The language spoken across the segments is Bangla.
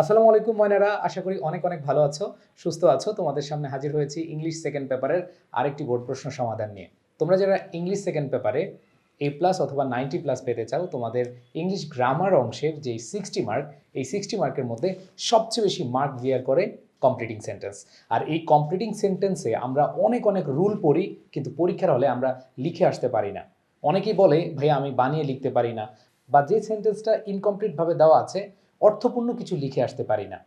আসসালামু আলাইকুম ময়নারা, আশা করি অনেক অনেক ভালো আছো, সুস্থ আছো। তোমাদের সামনে হাজির হয়েছি ইংলিশ সেকেন্ড পেপারের আরেকটি বোর্ড প্রশ্ন সমাধান নিয়ে। তোমরা যারা ইংলিশ সেকেন্ড পেপারে এ প্লাস অথবা নাইনটি প্লাস পেতে চাও, তোমাদের ইংলিশ গ্রামার অংশের যে সিক্সটি মার্ক এই সিক্সটি মার্কের মধ্যে সবচেয়ে বেশি মার্ক দেওয়ার করে কমপ্লিটিং সেন্টেন্স আর এই কমপ্লিটিং সেন্টেন্সে আমরা অনেক অনেক রুল পড়ি, কিন্তু পরীক্ষার হলে আমরা লিখে আসতে পারি না। অনেকেই বলে, ভাইয়া, আমি বানিয়ে লিখতে পারি না। বা যে সেন্টেন্সটা ইনকমপ্লিটভাবে দেওয়া আছে অর্থপূর্ণ কিছু লিখে আসতে পারি না।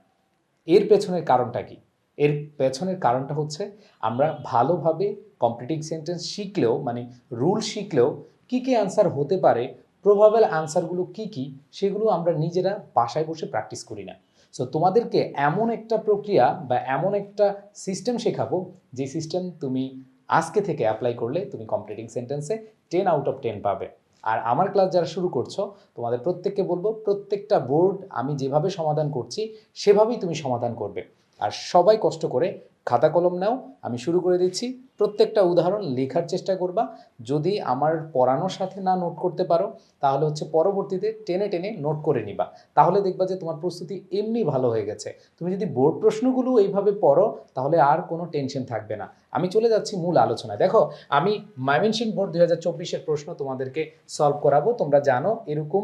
এর পেছনের কারণটা কি? এর পেছনের কারণটা হচ্ছে আমরা ভালোভাবে কমপ্লিটিং সেন্টেন্স শিখলেও মানে রুল শিখলেও কি কি অ্যান্সার হতে পারে প্রভাবেল অ্যান্সারগুলো কি কি, সেগুলো আমরা নিজেরা বাসায় বসে প্র্যাকটিস করি না। সো তোমাদেরকে এমন একটা প্রক্রিয়া বা এমন একটা সিস্টেম শেখাবো, যে সিস্টেম তুমি আজকে থেকে অ্যাপ্লাই করলে তুমি কমপ্লিটিং সেন্টেন্সে টেন আউট অফ টেন পাবে। আর আমার ক্লাস যারা শুরু করছ, তোমাদের প্রত্যেককে বলব, প্রত্যেকটা বোর্ড আমি যেভাবে সমাধান করছি, সেভাবেই তুমি সমাধান করবে। আর সবাই কষ্ট করে খাতা কলম নাও, আমি শুরু করে দিচ্ছি। প্রত্যেকটা উদাহরণ লেখার চেষ্টা করবা। যদি আমার পড়ানোর সাথে না নোট করতে পারো, তাহলে হচ্ছে পরবর্তীতে টেনে টেনে নোট করে নিবা। তাহলে দেখবা যে তোমার প্রস্তুতি এমনি ভালো হয়ে গেছে। তুমি যদি বোর্ড প্রশ্নগুলো এইভাবে পড়ো, তাহলে আর কোনো টেনশন থাকবে না। আমি চলে যাচ্ছি মূল আলোচনায়। দেখো, আমি ময়মনসিং বোর্ড দুই হাজার চব্বিশের প্রশ্ন তোমাদেরকে সলভ করাবো। তোমরা জানো, এরকম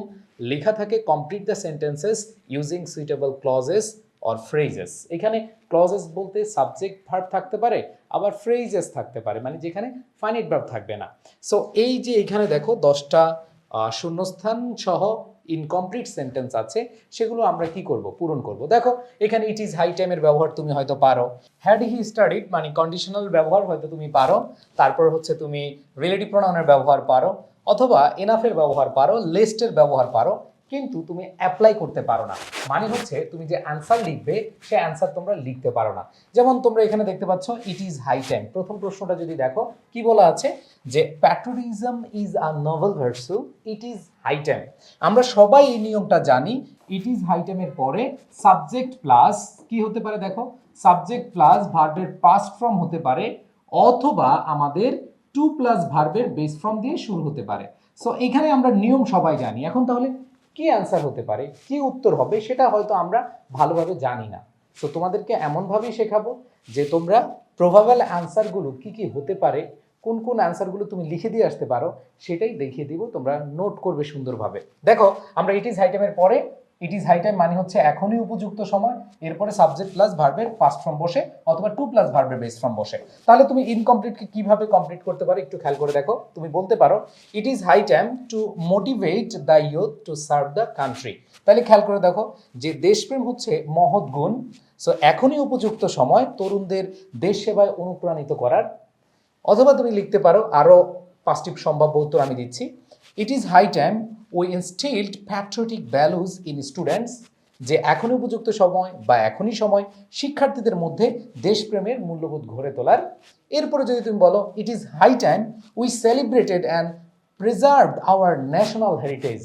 লেখা থাকে complete the sentences using suitable clauses or phrases এখানে ক্লজেস বলতে সাবজেক্ট ভার্ব থাকতে পারে, আবার ফ্রেজেস থাকতে পারে মানে যেখানে ফাইনিট ভার্ব থাকবে না। সো এই যে এখানে দেখো দশটা শূন্যস্থান সহ ইনকমপ্লিট সেন্টেন্স আছে, সেগুলো আমরা কি করব? পূরণ করব। দেখো, এখানে ইট ইজ হাই টাইমের ব্যবহার তুমি হয়তো পারো। হ্যাড হি স্টাডিড মানে কন্ডিশনাল ব্যবহার হয়তো তুমি পারো। তারপর হচ্ছে তুমি রিলেটিভ প্রোনাউনের ব্যবহার পারো, অথবা এনাফের ব্যবহার পারো লেস্টের ব্যবহার পারো। কিন্তু তুমি অ্যাপ্লাই করতে পারো না। মানে হচ্ছে তুমি যে অ্যান্সার লিখবে, সে অ্যান্সার তোমরা লিখতে পারো না। যেমন তোমরা এখানে দেখতে পাচ্ছ ইট ইজ হাই টাইম প্রথম প্রশ্নটা যদি দেখো, কি বলা আছে? যে patriotism is a noble virtue it is high time আমরা সবাই এই নিয়মটা জানি ইট ইজ হাই টাইমের পরে সাবজেক্ট প্লাস কি হতে পারে দেখো? সাবজেক্ট প্লাস ভার্বের পাস্ট ফর্ম হতে পারে, অথবা আমাদের টু প্লাস ভার্বের বেস ফর্ম দিয়ে শুরু হতে পারে। সো এখানে আমরা নিয়ম সবাই জানি। এখন তাহলে কি অ্যান্সার হতে পারে, কি উত্তর হবে সেটা হয়তো আমরা ভালোভাবে জানি না। তো তোমাদেরকে এমনভাবেই শেখাবো যে তোমরা প্রভাবেল অ্যান্সারগুলো কি কি হতে পারে, কোন কোন অ্যান্সারগুলো তুমি লিখে দিয়ে আসতে পারো, সেটাই দেখিয়ে দিব, তোমরা নোট করবে সুন্দরভাবে। দেখো, আমরা ইট ইজ আইটেমের পরে ইট ইজ হাই টাইম মানে হচ্ছে এখনই উপযুক্ত সময়, এরপরে সাবজেক্ট প্লাস ভার্বের ফার্স্ট ফর্ম বসে, অথবা টু প্লাস ভার্বের বেস ফর্ম বসে। তাহলে তুমি ইনকমপ্লিটকে কীভাবে কমপ্লিট করতে পারো একটু খেয়াল করে দেখো। তুমি বলতে পারো it is high time to motivate the youth to serve the country তাহলে খেয়াল করে দেখো, যে দেশপ্রেম হচ্ছে মহৎ গুণ সো এখনই উপযুক্ত সময় তরুণদের দেশ সেবায় অনুপ্রাণিত করার। অথবা তুমি লিখতে পারো আরও পাঁচটি সম্ভাব্য উত্তর আমি দিচ্ছি। It is high time we instilled patriotic values in students যে এখনই উপযুক্ত সময় বা এখনই সময় শিক্ষার্থীদের মধ্যে দেশপ্রেমের মূল্যবোধ গড়ে তোলার। এরপরে যদি তুমি বলো it is high time we celebrated and preserve our national heritage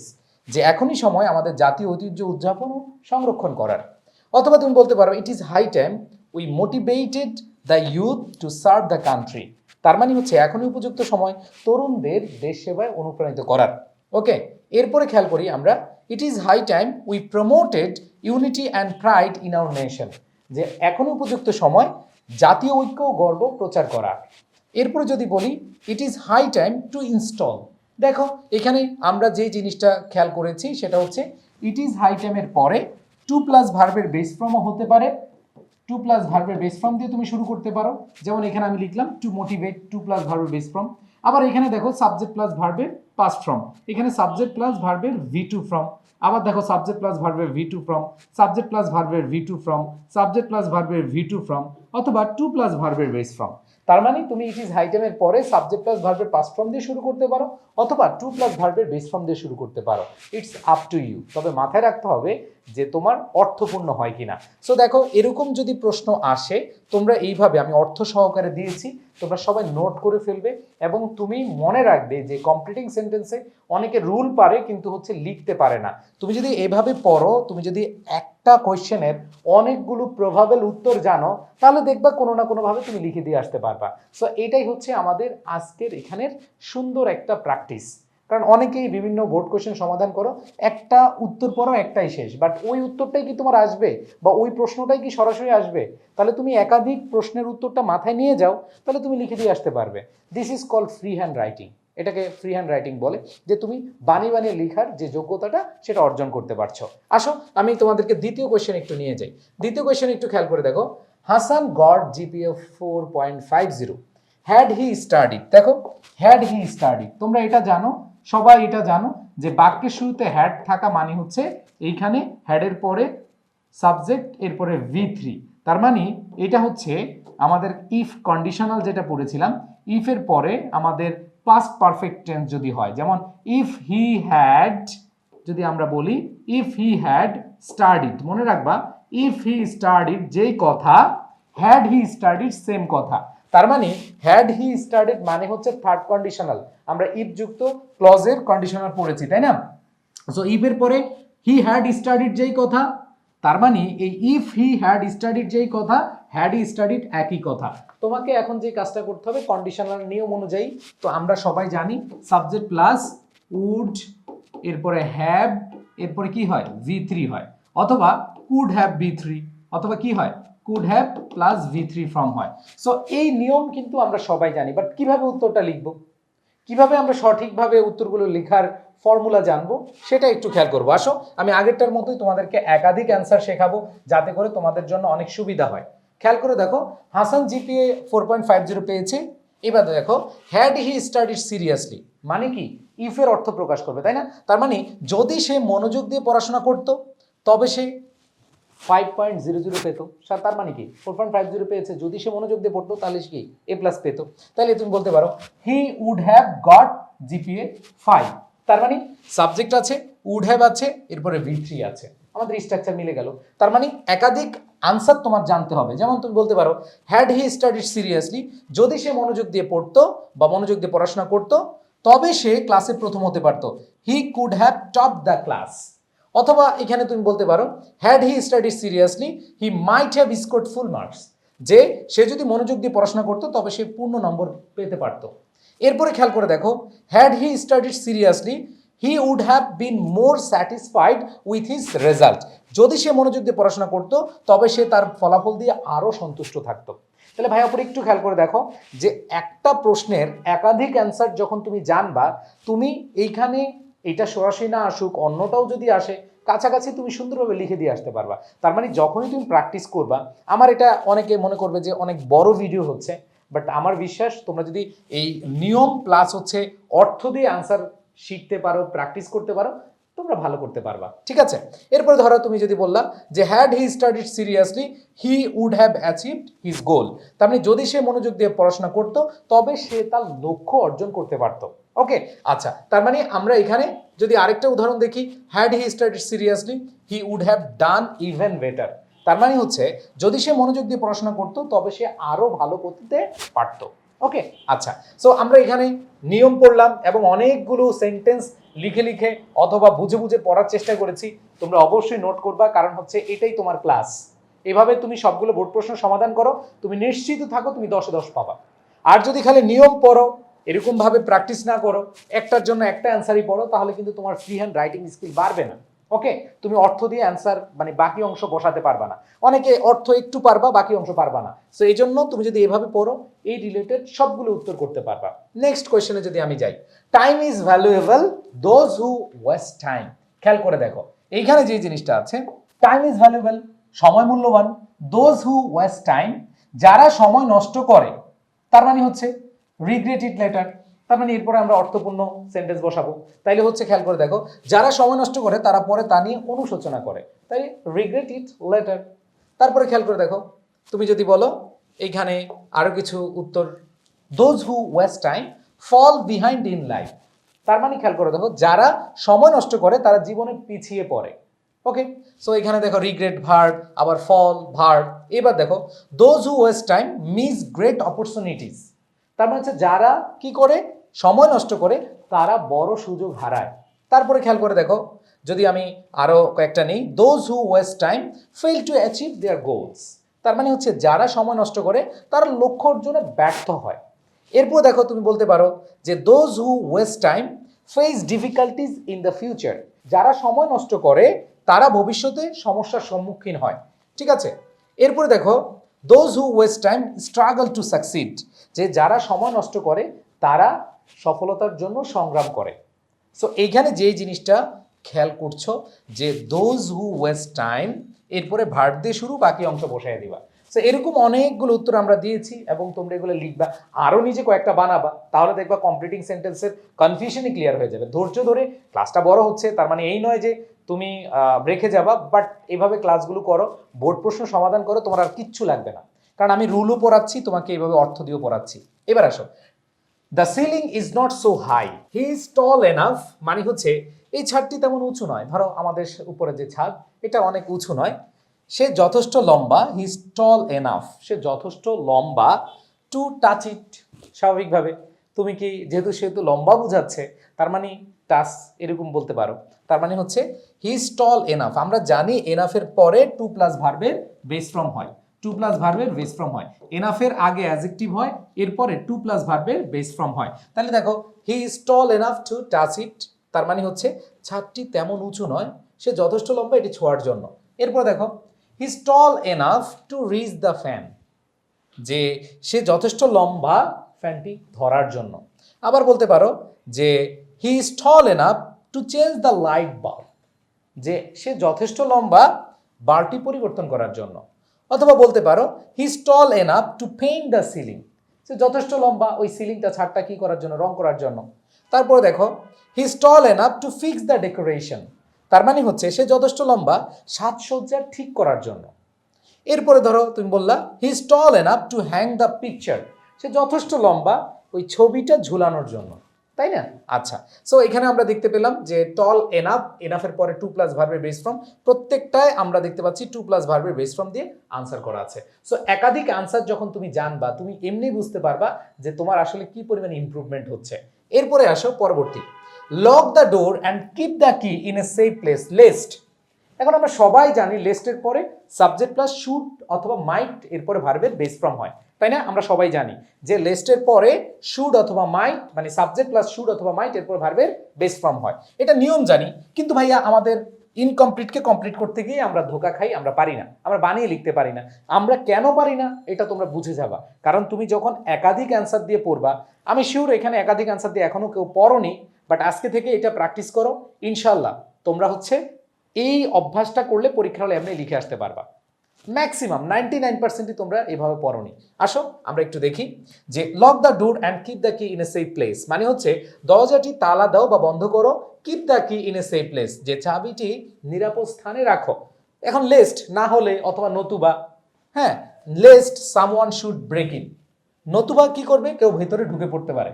যে এখনই সময় আমাদের জাতীয় ঐতিহ্য উদযাপন ও সংরক্ষণ করার। অথবা তুমি বলতে পারো it is high time we motivated the youth to serve the country তার মানে হচ্ছে এখনই উপযুক্ত সময় তরুণদের দেশ সেবায় অনুপ্রাণিত করার। ওকে এরপরে খেয়াল করি আমরা it is high time we promoted unity and pride in our nation যে এখনই উপযুক্ত সময় জাতীয় ঐক্য গর্ব প্রচার করা। এরপরে যদি বলি it is high time to install দেখো, এখানে আমরা যে জিনিসটা খেয়াল করেছি, সেটা হচ্ছে ইট ইজ হাই টাইমের পরে টু প্লাস ভার্বের বেস ফর্মও হতে পারে। টু প্লাস ভার্বের বেস ফর্ম দিয়ে তুমি শুরু করতে পারো। যেমন এখানে আমি লিখলাম টু মোটিভেট টু প্লাস ভার্বের বেস ফর্ম আবার এখানে দেখো সাবজেক্ট প্লাস ভার্বের পাস্ট ফর্ম এখানে সাবজেক্ট প্লাস ভার্বের ভি টু ফর্ম আবার দেখো সাবজেক্ট প্লাস ভার্বের V two form subject plus ভার্বের V two form subject plus ভার্বের ভি টু ফর্ম অথবা টু প্লাস ভার্বের বেস ফর্ম তার মানে তুমি ইট ইজ হাইটেমের পরে সাবজেক্ট প্লাস ভার্বের পাস ফর্ম দিয়ে শুরু করতে পারো, অথবা টু প্লাস ভার্বের বেস ফর্ম দিয়ে শুরু করতে পারো। ইটস আপ টু ইউ তবে মাথায় রাখতে হবে যে তোমার অর্থপূর্ণ হয় কিনা। সো দেখো, এরকম যদি প্রশ্ন আসে, তোমরা এইভাবে, আমি অর্থ সহকারে দিয়েছি, তোমরা সবাই নোট করে ফেলবে, এবং তুমি মনে রাখবে যে কমপ্লিটিং সেন্টেন্সে অনেকে রুল পারে, কিন্তু হচ্ছে লিখতে পারে না। তুমি যদি এভাবে পড়ো, তুমি যদি একটা কোয়েশ্চেনের অনেকগুলো প্রভাবেল উত্তর জানো, তাহলে দেখবা কোনো না কোনোভাবে তুমি লিখে দিয়ে আসতে পারবা। সো এটাই হচ্ছে আমাদের আজকের এখানের সুন্দর একটা প্র্যাকটিস কারণ অনেকেই বিভিন্ন বোর্ড কোশ্চেন সমাধান করো, একটা উত্তর পড়ো, একটাই শেষ। বাট ওই উত্তরটাই কি তোমার আসবে? বা ওই প্রশ্নটাই কি সরাসরি আসবে? তাহলে তুমি একাধিক প্রশ্নের উত্তরটা মাথায় নিয়ে যাও, তাহলে তুমি লিখে দিয়ে আসতে পারবে। This is call free hand writing এটাকে ফ্রি হ্যান্ড রাইটিং বলে, যে তুমি বানিয়ে বানিয়ে লেখার যে যোগ্যতাটা সেটা অর্জন করতে পারছ। আসো, আমি তোমাদেরকে দ্বিতীয় কোয়েশ্চেন একটু নিয়ে যাই। দ্বিতীয় কোয়েশ্চেন একটু খেয়াল করে দেখো। Hasan god GPA four point five zero had he studied দেখো হ্যাড হি স্টাডিড তোমরা এটা জানো, সবাই এটা জানো, যে বাক্যের শুরুতে হ্যাড থাকা মানে হচ্ছে এইখানে হ্যাডের পরে সাবজেক্ট এরপরে ভি থ্রি তার মানে এটা হচ্ছে আমাদের ইফ কন্ডিশনাল যেটা পড়েছিলাম ইফের পরে আমাদের পাস্ট পারফেক্ট টেন্স যদি হয়, যেমন ইফ হি হ্যাড যদি আমরা বলি ইফ হি হ্যাড স্টাডিড মনে রাখবা ইফ হি স্টাডিড যেই কথা হ্যাড হি স্টাডিড সেম কথা। তার মানে হ্যাড হি স্টাডিড মানে হচ্ছে থার্ড কন্ডিশনাল আমরা ইফ যুক্ত ক্লজের কন্ডিশনাল পড়েছি, তাই না? সো ইফের পরে হি হ্যাড স্টাডিড যেই কথা, তার মানে এই ইফ হি হ্যাড স্টাডিড যেই কথা হ্যাড ই স্টাডিড একই কথা। তোমাকে এখন যে কাজটা করতে হবে কন্ডিশনাল নিয়ম অনুযায়ী, তো আমরা সবাই জানি সাবজেক্ট প্লাস উড এরপরে হ্যাভ এরপরে কি হয়? ভি থ্রি হয়। অথবা কুড হ্যাভ ভি থ্রি অথবা কি হয়? Could have plus V three form হয়। সো এই নিয়ম কিন্তু আমরা সবাই জানি। বাট কীভাবে উত্তরটা লিখব? কীভাবে আমরা সঠিকভাবে উত্তরগুলো লেখার ফর্মুলা জানব? সেটা একটু খেয়াল করব। আসো, আমি আগেরটার মতোই তোমাদেরকে একাধিক অ্যান্সার শেখাবো, যাতে করে তোমাদের জন্য অনেক সুবিধা হয়। খেয়াল করে দেখো, Hasan GPA four point five zero পেয়েছে। এবার দেখো হ্যাড হি স্টাডিড সিরিয়াসলি মানে কি? ইফের অর্থ প্রকাশ করবে, তাই না? তার মানে যদি সে মনোযোগ দিয়ে পড়াশোনা করত, তবে সে ফাইভ পয়েন্ট জিরো জিরো পেতো। তার মানে কি? ফোর পয়েন্ট ফাইভ জিরো পেয়েছে। যদি সে মনোযোগ দিয়ে পড়তো, তাহলে সে কি? এ প্লাস পেতো। তাহলে তুমি বলতে পারো he would have got GPA five তার মানে সাবজেক্ট আছে উড হ্যাভ আছে, এরপরে ভি থ্রি আছে। আমাদের স্ট্রাকচার মিলে গেল। তার মানে একাধিক আনসার তোমার জানতে হবে। যেমন তুমি বলতে পারো হ্যাড হি স্টাডিড সিরিয়াসলি যদি সে মনোযোগ দিয়ে পড়তো বা মনোযোগ দিয়ে পড়াশোনা করতো, তবে সে ক্লাসে প্রথম হতে পারতো। He could have top the class অথবা এখানে তুমি বলতে পারো had he studied seriously he might have scored full marks যে সে যদি মনোযোগ দিয়ে পড়াশোনা করতো, তবে সে পূর্ণ নম্বর পেতে পারতো। এরপরে খেয়াল করে দেখো had he studied seriously he would have been more satisfied with his result যদি সে মনোযোগ দিয়ে পড়াশোনা করতো, তবে সে তার ফলাফল দিয়ে আরও সন্তুষ্ট থাকতো। তাহলে ভাই অপর একটু খেয়াল করে দেখো যে একটা প্রশ্নের একাধিক অ্যান্সার যখন তুমি জানবা, তুমি এইখানে এটা সরাসরি না আসুক, অন্যটাও যদি আসে, কাছাকাছি তুমি সুন্দরভাবে লিখে দিয়ে আসতে পারবা। তার মানে যখনই তুমি প্র্যাকটিস করবা, আমার এটা অনেকে মনে করবে যে অনেক বড় ভিডিও হচ্ছে বাট আমার বিশ্বাস তোমরা যদি এই নিয়ম প্লাস হচ্ছে অর্থ দিয়ে আনসার শিখতে পারো প্র্যাকটিস করতে পারো তোমরা ভালো করতে পারবা। ঠিক আছে? এরপরে ধরো তুমি যদি বললা যে had he studied seriously he would have achieved his goal তার মানে যদি সে মনোযোগ দিয়ে পড়াশোনা করতো, তবে সে তার লক্ষ্য অর্জন করতে পারতো। ওকে? আচ্ছা তার মানে আমরা এখানে যদি আরেকটা উদাহরণ দেখি had he studied seriously he would have done even better তার মানে হচ্ছে, যদি সে মনোযোগ দিয়ে পড়াশোনা করতো, তবে সে আরও ভালো করতে পারতো। ওকে আচ্ছা। সো আমরা এখানে নিয়ম পড়লাম এবং অনেকগুলো সেন্টেন্স লিখে লিখে অথবা বুঝে বুঝে পড়ার চেষ্টা করেছি। তোমরা অবশ্যই নোট করবা, কারণ হচ্ছে এটাই তোমার ক্লাস এভাবে তুমি সবগুলো বোর্ড প্রশ্ন সমাধান করো, তুমি নিশ্চিত থাকো তুমি দশে দশ পাবা। আর যদি খালি নিয়ম পড়ো এরকম ভাবে প্র্যাকটিস না করো, একটার জন্য একটা অ্যান্সারই পড়ো, তাহলে কিন্তু তোমার ফ্রি হ্যান্ড রাইটিং স্কিল বাড়বে না। ওকে তুমি অর্থ দিয়ে অ্যান্সার মানে বাকি অংশ বসাতে পারবা না। অনেকে অর্থ একটু পারবা, বাকি অংশ পারবা না। সো এই জন্য তুমি যদি এভাবে পড়ো, এই রিলেটেড সবগুলো উত্তর করতে পারবা। নেক্সট কোয়েশ্চেনে যদি আমি যাই time is valuable those who waste time খেয়াল করে দেখো, এইখানে যে জিনিসটা আছে টাইম ইজ ভ্যালুয়েবল সময় মূল্যবান দোজ হু ওয়েস্ট টাইম যারা সময় নষ্ট করে, তার মানে হচ্ছে রিগ্রেট ইট লেটার তার মানে এরপরে আমরা অর্থপূর্ণ সেন্টেন্স বসাবো। তাইলে হচ্ছে খেয়াল করে দেখো, যারা সময় নষ্ট করে, তারা পরে তা নিয়ে অনুশোচনা করে। তাই রিগ্রেট ইট লেটার তারপরে খেয়াল করে দেখো, তুমি যদি বলো, এইখানে আরও কিছু উত্তর। Those who waste time fall behind in life তার মানে খেয়াল করে দেখো, যারা সময় নষ্ট করে, তারা জীবনে পিছিয়ে পড়ে। ওকে সো এখানে দেখো রিগ্রেট ভার্ড আবার ফল ভার্ড এবার দেখো those who waste time miss great opportunities তার মানে হচ্ছে, যারা কি করে? সময় নষ্ট করে তারা বড় সুযোগ হারায়। তারপরে খেয়াল করে দেখো, যদি আমি আরও কয়েকটা নেই those who waste time fail to achieve their goals তার মানে হচ্ছে যারা সময় নষ্ট করে, তারা লক্ষ্য অর্জনে ব্যর্থ হয়। এরপর দেখো তুমি বলতে পারো যে those who waste time face difficulties in the future যারা সময় নষ্ট করে, তারা ভবিষ্যতে সমস্যার সম্মুখীন হয়। ঠিক আছে? এরপরে দেখো those who waste time struggle to succeed যে যারা সময় নষ্ট করে, তারা সফলতার জন্য সংগ্রাম করে। সো এইখানে যে জিনিসটা খেয়াল করছ যে দোজ হু ওয়েস্ট টাইম এরপরে ভার্ব দিয়ে শুরু, বাকি অংশ বসায় দিবা। সো এরকম অনেকগুলো উত্তর আমরা দিয়েছি এবং তোমরা এগুলো লিখবা। আরও নিজে কয়েকটা বানাবা, তাহলে দেখবা কমপ্লিটিং সেন্টেন্সের কনফিউশনই ক্লিয়ার হয়ে যাবে। ধৈর্য ধরে ক্লাসটা বড় হচ্ছে, তার মানে এই নয় যে তুমি রেখে যাবা বাট এভাবে ক্লাসগুলো করো, বোর্ড প্রশ্ন সমাধান করো, তোমার আর কিচ্ছু লাগবে না। কারণ আমি রুলও পড়াচ্ছি, তোমাকে এইভাবে অর্থ দিয়েও পড়াচ্ছি। এবার আসো the ceiling is not so high he is tall enough মানে হচ্ছে এই ছাদটি তেমন উঁচু নয়। ধরো আমাদের উপরে যে ছাদ, এটা অনেক উঁচু নয়। সে যথেষ্ট লম্বা হি ইজ টল এনাফ সে যথেষ্ট লম্বা টু টাচ ইট স্বাভাবিকভাবে, তুমি কি যেহেতু সেহেতু লম্বা বুঝাচ্ছে, তার মানে টাচ এরকম বলতে পারো। তার মানে হচ্ছে হি ইজ টল এনাফ আমরা জানি এনাফের পরে টু প্লাস ভার্বের বেস ফ্রম হয়। টু প্লাস ভার্বের বেস ফ্রম হয়। এনাফের আগে অ্যাজেক্টিভ হয়, এরপরে টু প্লাস ভার্বের বেস ফ্রম হয়। তাহলে দেখো he is tall enough to touch it তার মানে হচ্ছে ছাদটি তেমন উঁচু নয়, সে যথেষ্ট লম্বা, এটি ছোঁয়ার জন্য। এরপর দেখো he is tall enough to reach the fan যে সে যথেষ্ট লম্বা ফ্যানটি ধরার জন্য। আবার বলতে পারো যে he is tall enough to change the light bulb যে সে যথেষ্ট লম্বা বাল্বটি পরিবর্তন করার জন্য। অথবা বলতে পারো he tall enough to paint the ceiling সে যথেষ্ট লম্বা ওই সিলিংটা ছাদটা কি করার জন্য, রং করার জন্য। তারপরে দেখো he tall enough to fix the decoration তার মানে হচ্ছে, সে যথেষ্ট লম্বা সাজসজ্জা ঠিক করার জন্য। এরপরে ধরো, তুমি বললা he tall enough to hang the picture সে যথেষ্ট লম্বা ওই ছবিটা ঝুলানোর জন্য। তাই না? আচ্ছা সো এখানে আমরা দেখতে পেলাম যে টল এনাফ এনাফের পরে টু প্লাস ভার্বের বেস ফর্ম প্রত্যেকটায় আমরা দেখতে পাচ্ছি টু প্লাস ভার্বের বেস ফর্ম দিয়ে আনসার করা আছে। সো একাধিক আনসার যখন তুমি জানবা, তুমি এমনি বুঝতে পারবা যে তোমার আসলে কি পরিমাণ ইম্প্রুভমেন্ট হচ্ছে। এরপরে আসো পরবর্তী। Lock the door and keep the key in a safe place lest এখন আমরা সবাই জানি লেস্টের পরে সাবজেক্ট প্লাস শুট অথবা মাইট এরপরে ভার্বের বেস ফ্রম হয়। তাই না? আমরা সবাই জানি যে লেস্টের পরে শুড অথবা মাইট মানে সাবজেক্ট প্লাস শুড অথবা মাইট এরপর ভার্বের বেস ফ্রম হয়। এটা নিয়ম জানি, কিন্তু ভাইয়া আমাদের ইনকমপ্লিটকে কমপ্লিট করতে গিয়ে আমরা ধোকা খাই, আমরা পারি না। আমরা বানিয়ে লিখতে পারি না। আমরা কেন পারি না? এটা তোমরা বুঝে যাবা। কারণ তুমি যখন একাধিক অ্যান্সার দিয়ে পড়বা, আমি শিওর এখানে একাধিক অ্যান্সার দিয়ে এখনও কেউ পড়নি বাট আজকে থেকে এটা প্র্যাকটিস করো। ইনশাল্লাহ তোমরা হচ্ছে এই অভ্যাসটা করলে পরীক্ষা হলে এমনি লিখে আসতে পারবা। ম্যাক্সিমাম নাইনটি নাইন পার্সেন্টই তোমরা এভাবে পড়নি। আসো, আমরা একটু দেখি যে lock the door and keep the key in a safe place মানে হচ্ছে দরজাটি তালা দাও বা বন্ধ করো keep the key in a safe place যে চাবিটি নিরাপদ স্থানে রাখো। এখন লেস্ট না হলে অথবা নতুবা হ্যাঁ lest someone should break in নতুবা কি করবে? কেউ ভেতরে ঢুকে পড়তে পারে।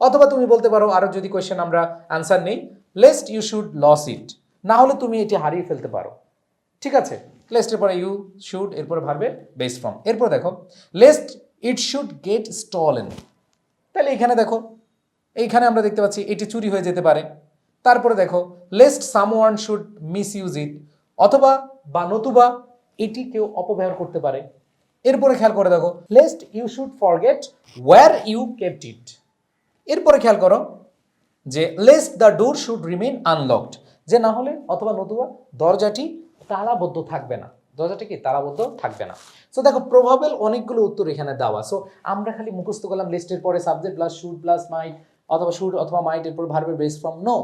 অথবা তুমি বলতে পারো, আরও যদি কোয়েশ্চেন আমরা আনসার নেই lest you should lose it না হলে তুমি এটি হারিয়ে ফেলতে পারো। ঠিক আছে? লেস্টের পরে ইউ শুড এরপরে ভাববে বেস ফর্ম এরপর দেখো lest it should get stolen তাহলে এখানে দেখো, এইখানে আমরা দেখতে পাচ্ছি এটি চুরি হয়ে যেতে পারে। তারপরে দেখো lest someone should misuse it অথবা বা নতুবা এটি কেউ অপব্যবহার করতে পারে। এরপরে খেয়াল করে দেখো lest you should forget where you kept it এরপরে খেয়াল করো যে lest the door should remain unlocked যে না হলে অথবা নতুবা দরজাটি তালাবদ্ধ থাকবে না। দরজাটি কি? তালাবদ্ধ থাকবে না। সো দেখো প্রভাবেল অনেকগুলো উত্তর এখানে দেওয়া। সো আমরা খালি মুখস্থ করলাম লিস্টের পরে subject plus should plus might অথবা শুড অথবা মাইট এরপর ভার্বের বেস ফ্রম নো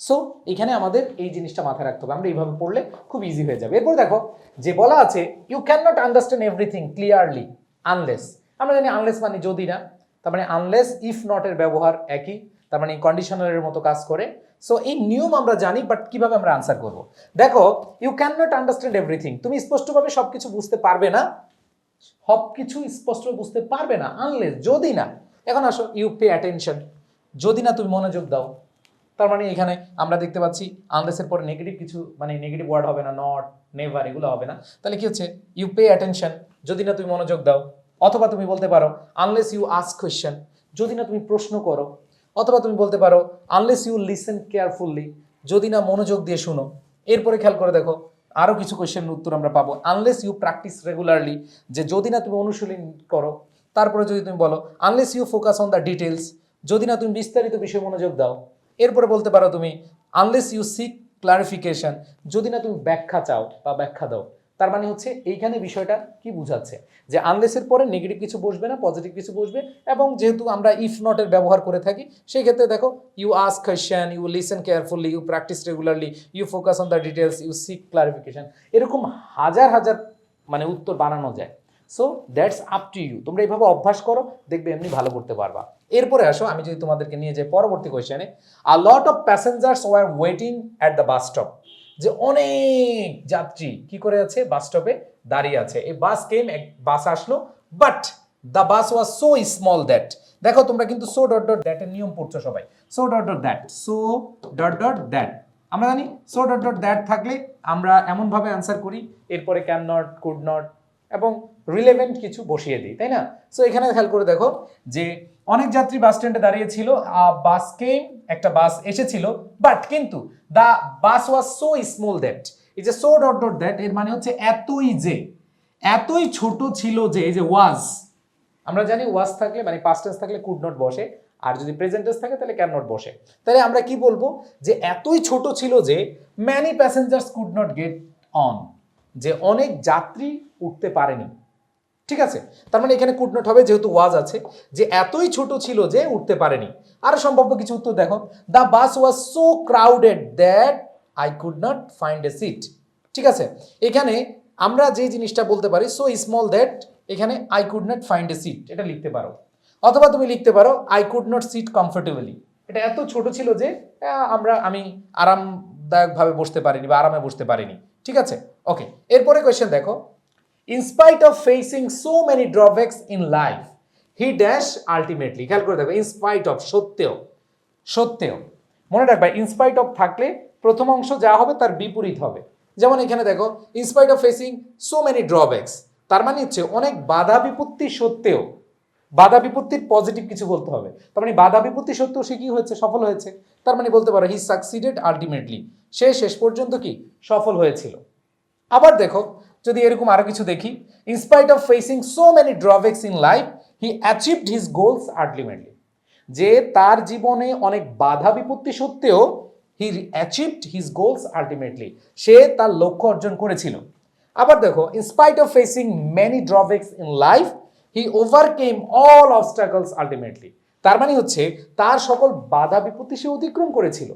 সো এখানে আমাদের এই জিনিসটা মাথায় রাখতে হবে। আমরা এইভাবে পড়লে খুব ইজি হয়ে যাবে। এরপর দেখো, যে বলা আছে you can not understand everything clearly unless আমরা জানি আনলেস মানে যদি না। তার মানে আনলেস ইফ নট এর ব্যবহার একই। তার মানে কন্ডিশনারের মতো কাজ করে। সো এই নিয়ম আমরা জানি বাট কীভাবে আমরা আনসার করব? দেখো you can not understand everything তুমি স্পষ্টভাবে সবকিছু বুঝতে পারবে না। সব কিছু স্পষ্ট বুঝতে পারবে না আনলেস যদি না, এখন আসো ইউ পে অ্যাটেনশন যদি না, তুমি মনোযোগ দাও। তার মানে এখানে আমরা দেখতে পাচ্ছি আনলেসের পরে নেগেটিভ কিছু মানে নেগেটিভ ওয়ার্ড হবে না নট নেভার এগুলো হবে না। তাহলে কি হচ্ছে? ইউ পে অ্যাটেনশন যদি না, তুমি মনোযোগ দাও। অথবা তুমি বলতে পারো আনলেস ইউ আস্ক কোয়েশ্চেন যদি না, তুমি প্রশ্ন করো। অথবা তুমি বলতে পারো আনলেস ইউ লিসেন কেয়ারফুললি যদি না মনোযোগ দিয়ে শুনো। এরপরে খেয়াল করে দেখো আরও কিছু কোয়েশ্চেনের উত্তর আমরা পাবো। আনলেস ইউ প্র্যাকটিস রেগুলারলি যে যদি না তুমি অনুশীলন করো, তারপরে যদি তুমি বলো unless you focus on the details যদি না তুমি বিস্তারিত বিষয়ে মনোযোগ দাও। এরপরে বলতে পারো তুমি আনলেস ইউ সিক ক্লারিফিকেশন যদি না তুমি ব্যাখ্যা চাও বা ব্যাখ্যা দাও। তার মানে হচ্ছে এইখানে বিষয়টা কি বুঝাচ্ছে? যে আনলেসের পরে নেগেটিভ কিছু বসবে না পজিটিভ কিছু বসবে এবং যেহেতু আমরা ইফ নটের ব্যবহার করে থাকি, সেই ক্ষেত্রে দেখো you ask question you listen carefully you practise regularly you focus on the details you seek clarification এরকম হাজার হাজার মানে উত্তর বানানো যায়। So that's up to you তোমরা এইভাবে অভ্যাস করো, দেখবে এমনি ভালো করতে পারবা। এরপরে আসো, আমি যদি তোমাদেরকে নিয়ে যাই পরবর্তী কোয়েশ্চেনে a lot of passengers were waiting at the bus stop যে অনেক যাত্রী কি করে আছে? বাস স্টপে দাঁড়িয়ে আছে। এই বাস কেম এক বাস আসলো but the bus was so small that দেখো তোমরা কিন্তু সো ডট ডট দ্যাট দ্যাটের নিয়ম পড়ছো সবাই। So dot dot that so dot dot that আমরা জানি সো ডট ডট দ্যাট থাকলে আমরা এমনভাবে অ্যান্সার করি, এরপরে ক্যান নট কুড নট এবং রিলেভেন্ট কিছু বসিয়ে দিই, তাই না? সো এখানে খেয়াল করে দেখো যে অনেক যাত্রী বাস স্ট্যান্ডে দাঁড়িয়ে ছিল বাস কেম একটা বাস এসেছিল বাট কিন্তু the bus was so small that এই যে সো ডট ডট দ্যাট এর মানে হচ্ছে এতই যে, এতই ছোট ছিল যে, এই যে ওয়াজ আমরা জানি ওয়াজ থাকলে মানে পাস্ট থাকলে কুড নট বসে, আর যদি প্রেজেন্ট টেন্স থাকে তাহলে ক্যান নট বসে। তাহলে আমরা কি বলব? যে এতই ছোট ছিল যে many passengers could not get on যে অনেক যাত্রী উঠতে পারেনি। ঠিক আছে? তার মানে এখানে কুড নট হবে যেহেতু ওয়াজ আছে, যে এতই ছোট ছিল যে উঠতে পারেনি। আরও সম্ভাব্য কিছু উত্তর দেখো। The bus was so crowded that I could not find a seat ঠিক আছে? এখানে আমরা যে জিনিসটা বলতে পারি সো স্মল দ্যাট এখানে I could not find a seat এটা লিখতে পারো। অথবা তুমি লিখতে পারো I could not sit comfortably এটা এত ছোট ছিল যে আমরা, আমি আরামদায়কভাবে বসতে পারিনি বা আরামে বসতে পারিনি। ঠিক আছে? ওকে এরপরে কোয়েশ্চেন দেখো। In spite of facing so many drawbacks in life he dash ultimately খেয়াল করে দেখো ইনস্পাইট অফ সত্ত্বেও সত্ত্বেও। মনে রাখবা ইনস্পাইট অফ থাকলে প্রথম অংশ যা হবে তার বিপরীত হবে। যেমন এখানে দেখো in spite of facing so many drawbacks তার মানে হচ্ছে অনেক বাধা বিপত্তি সত্ত্বেও, বাধা বিপত্তির পজিটিভ কিছু বলতে হবে। তার মানে বাধা বিপত্তি সত্ত্বেও সে কি হয়েছে? সফল হয়েছে। তার মানে বলতে পারো হি সাকসিডেড আলটিমেটলি সে শেষ পর্যন্ত কি? সফল হয়েছিল। আবার দেখো যদি এরকম আরও কিছু দেখি in spite of facing so many drawbacks in life he achieved his goals ultimately যে তার জীবনে অনেক বাধা বিপত্তি সত্ত্বেও he achieved his goals ultimately সে তার লক্ষ্য অর্জন করেছিল। আবার দেখো in spite of facing many drawbacks in life he overcame all obstacles ultimately তার মানে হচ্ছে, তার সকল বাধা বিপত্তি সে অতিক্রম করেছিল।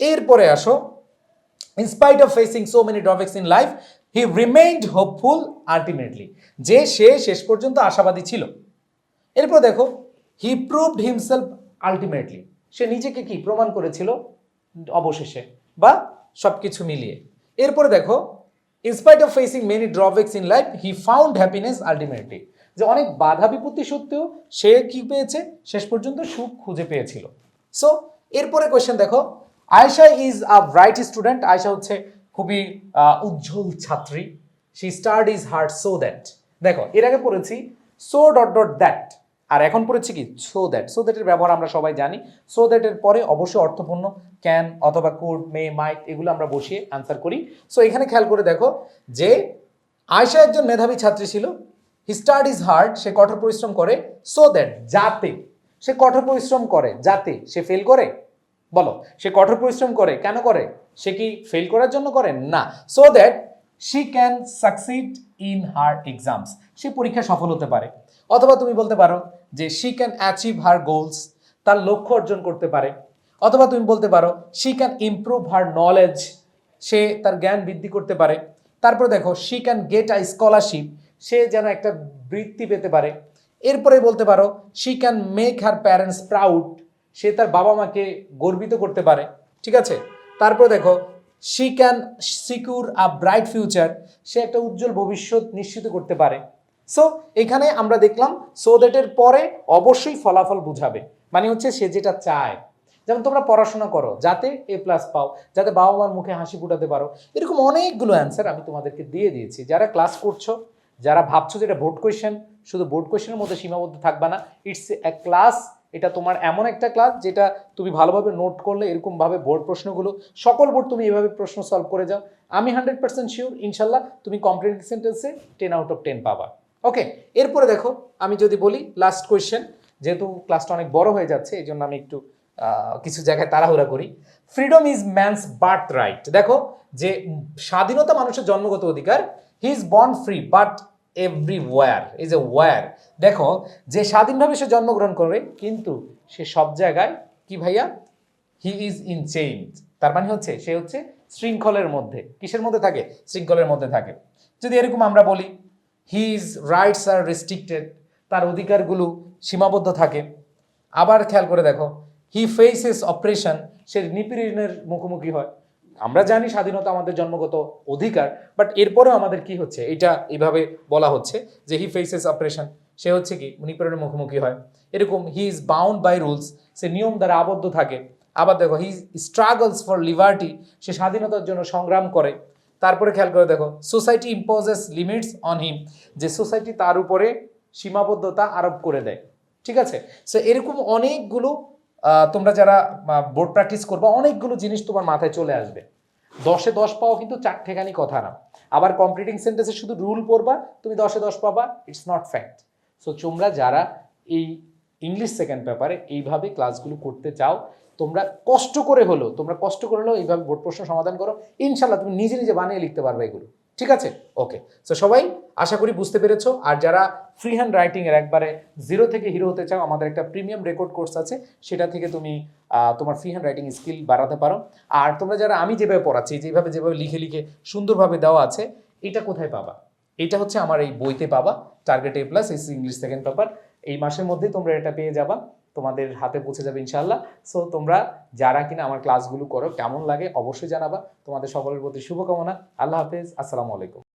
এরপরে আসো in spite of facing so many drawbacks in life, he remained hopeful ultimately. যে সে শেষ পর্যন্ত আশাবাদী ছিল। এরপর দেখো হি প্রুভড হিমসেলফ আলটিমেটলি সে নিজেকে কি প্রমাণ করেছিল? অবশেষে। বা সবকিছু মিলিয়ে। এরপরে দেখো in spite of facing many drawbacks in life he found happiness ultimately যে অনেক বাধা বিপত্তি সত্ত্বেও সে কি পেয়েছে? শেষ পর্যন্ত সুখ খুঁজে পেয়েছিল। সো এরপরে কোয়েশ্চেন দেখো Ayesha is a bright student Ayesha হচ্ছে খুবই উজ্জ্বল ছাত্রী। She is hard so that দেখো, এর আগে পড়েছি সো ডট ডট দ্যাট আর এখন পড়েছি কি? সো দ্যাট সো দ্যাটের ব্যবহার আমরা সবাই জানি। সো দ্যাটের পরে অবশ্যই অর্থপূর্ণ ক্যান অথবা কুড মে মাইট এগুলো আমরা বসিয়ে অ্যান্সার করি। সো এখানে খেয়াল করে দেখো যে আয়শা একজন মেধাবী ছাত্রী ছিল। হি ইজ হার্ড সে কঠোর পরিশ্রম করে। সো দ্যাট যাতে, সে কঠোর পরিশ্রম করে, যাতে সে ফেল করে। বলো, সে কঠোর পরিশ্রম করে, কেন করে? সে কি ফেল করার জন্য করে? না। So that she can succeed in her exams সে পরীক্ষায় সফল হতে পারে। অথবা তুমি বলতে পারো যে she can achieve her goals তার লক্ষ্য অর্জন করতে পারে। অথবা তুমি বলতে পারো she can improve her knowledge সে তার জ্ঞান বৃদ্ধি করতে পারে। তারপরে দেখো she can get a scholarship সে যেন একটা বৃত্তি পেতে পারে। এরপরে বলতে পারো she can make her parents proud সে তার বাবা মাকে গর্বিত করতে পারে, ঠিক আছে? তারপরে দেখো she can secure a bright future সে একটা উজ্জ্বল ভবিষ্যৎ নিশ্চিত করতে পারে। সো এখানে আমরা দেখলাম সো দ্যাটের পরে অবশ্যই ফলাফল বুঝাবে। মানে হচ্ছে সে যেটা চায়। যেমন তোমরা পড়াশোনা করো, যাতে এ প্লাস পাও, যাতে বাবা মার মুখে হাসি ফুটাতে পারো। এরকম অনেকগুলো অ্যান্সার আমি তোমাদেরকে দিয়ে দিয়েছি। যারা ক্লাস করছ, যারা ভাবছ যে এটা বোর্ড কোয়েশ্চেন শুধু বোর্ড কোয়েশ্চেনের মধ্যে সীমাবদ্ধ থাকবে না ইটস এ ক্লাস এটা তোমার এমন একটা ক্লাস যেটা তুমি ভালোভাবে নোট করলে এরকমভাবে বোর্ড প্রশ্নগুলো, সকল বোর্ড তুমি এভাবে প্রশ্ন সলভ করে যাও। আমি হান্ড্রেড পার্সেন্ট শিওর ইনশাল্লাহ তুমি কম্প্রিহেন্সিভ সেন্টেন্সে টেন আউট অফ টেন পাবা। ওকে এরপরে দেখো, আমি যদি বলি লাস্ট কোয়েশ্চেন যেহেতু ক্লাসটা অনেক বড় হয়ে যাচ্ছে এই জন্য আমি একটু কিছু জায়গায় তাড়াহুড়া করি। Freedom is man's birth right দেখো, যে স্বাধীনতা মানুষের জন্মগত অধিকার he is born free but every war is a war দেখো, যে স্বাধীনভাবে সে জন্মগ্রহণ করে কিন্তু সে সব জায়গায় কি ভাইয়া? হি ইজ ইন চেঞ্জ তার মানে হচ্ছে, সে হচ্ছে শৃঙ্খলের মধ্যে। কিসের মধ্যে থাকে? শৃঙ্খলের মধ্যে থাকে। যদি এরকম আমরা বলি হিজ রাইটস আর রেস্ট্রিক্টেড তার অধিকারগুলো সীমাবদ্ধ থাকে। আবার খেয়াল করে দেখো হি ফেসেস অপারেশন সে নিপীড়নের মুখোমুখি হয়। আমরা জানি স্বাধীনতা আমাদের জন্মগত অধিকার বাট এরপরেও আমাদের কি হচ্ছে? এটা এইভাবে বলা হচ্ছে যে হি ফেসেস অপারেশন সে হচ্ছে কি? নিপীড়নের মুখোমুখি হয়। এরকম he is bound by rules সে নিয়ম দ্বারা আবদ্ধ থাকে। আবার দেখো হি স্ট্রাগলস ফর লিবার্টি সে স্বাধীনতার জন্য সংগ্রাম করে। তারপরে খেয়াল করে দেখো society imposes limits on him যে সোসাইটি তার উপরে সীমাবদ্ধতা আরোপ করে দেয়। ঠিক আছে? সো এরকম অনেকগুলো তোমরা যারা বোর্ড প্র্যাকটিস করবে, অনেকগুলো জিনিস তোমার মাথায় চলে আসবে। দশে দশ পাওয়া কিন্তু চার ঠেকানি কথা না। আবার কমপ্লিটিং সেন্টেন্সে শুধু রুল পড়বা, তুমি দশে দশ পাবা ইটস নট ফ্যাক্ট সো তোমরা যারা এই ইংলিশ সেকেন্ড পেপারে এইভাবে ক্লাসগুলো করতে চাও, তোমরা কষ্ট করে হলো তোমরা কষ্ট করে হলেও এইভাবে বোর্ড প্রশ্ন সমাধান করো। ইনশাল্লাহ তুমি নিজে নিজে বানিয়ে লিখতে পারবে এগুলো। ঠিক আছে? ওকে সো সবাই, আশা করি বুঝতে পেরেছ। আর যারা ফ্রি হ্যান্ড রাইটিং এর একবারে জিরো থেকে হিরো হতে চাও, আমাদের একটা প্রিমিয়াম রেকর্ড কোর্স আছে। সেটা থেকে তুমি তোমার ফ্রি হ্যান্ড রাইটিং স্কিল বাড়াতে পারো। আর তোমরা যারা আমি যেভাবে পড়াচ্ছি, যেভাবে যেভাবে লিখে লিখে সুন্দরভাবে দেওয়া আছে, এটা কোথায় পাবা? এটা হচ্ছে আমার এই বইতে পাবা। Target A plus S English second paper এই মাসের মধ্যেই তোমরা এটা পেয়ে যাবা। তোমাদের হাতে পৌঁছে যাবে ইনশাল্লাহ সো তোমরা যারা কিনা আমার ক্লাসগুলো করো, কেমন লাগে অবশ্যই জানাবা। তোমাদের সকলের প্রতি শুভকামনা। আল্লাহ হাফেজ। আসসালামু আলাইকুম।